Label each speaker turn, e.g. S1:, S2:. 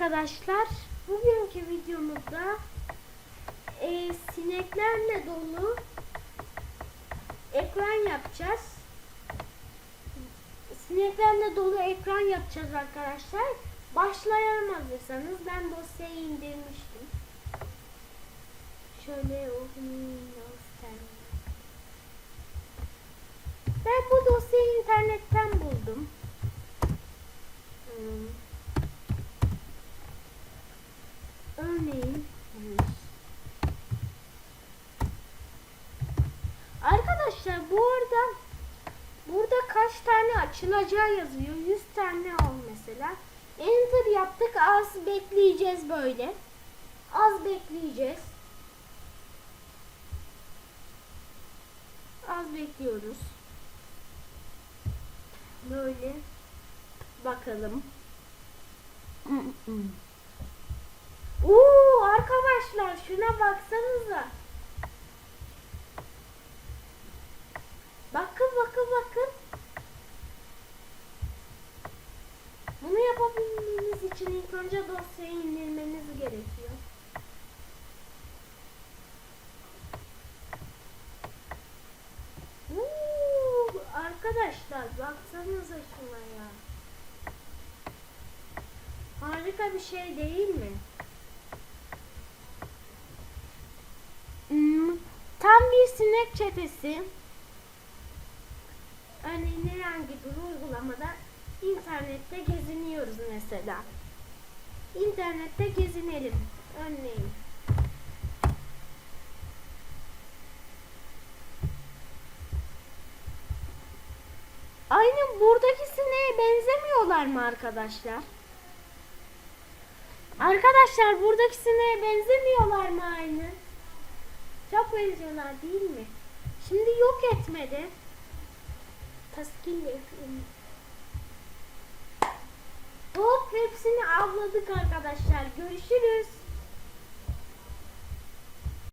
S1: arkadaşlar. Bugünkü videomuzda e, sineklerle dolu ekran yapacağız. Sineklerle dolu ekran yapacağız arkadaşlar. Başlayalım hazırsanız. Ben dosyayı indirmiştim. Şöyle. Ben bu dosyayı internetten buldum. Hmm. Örneğin Arkadaşlar bu arada burada kaç tane açılacağı yazıyor. 100 tane al mesela. Enter yaptık. Az bekleyeceğiz böyle. Az bekleyeceğiz. Az bekliyoruz. Böyle bakalım. Oo arkadaşlar şuna baksanıza. Bakın bakın bakın. Bunu yapabilmeniz için ilk önce dosyayı indirmeniz gerekiyor. Arkadaşlar baksanıza şuna ya. Harika bir şey değil mi? Sinek çetesi. Örneğin herhangi bir uygulamada internette geziniyoruz mesela. İnternette gezinelim. Örneğin. Aynı buradaki sineğe benzemiyorlar mı arkadaşlar? Arkadaşlar buradaki sineğe benzemiyorlar mı aynı? Çok benziyorlar değil mi? Şimdi yok etmedi. Taskin yapayım. Hop hepsini avladık arkadaşlar. Görüşürüz.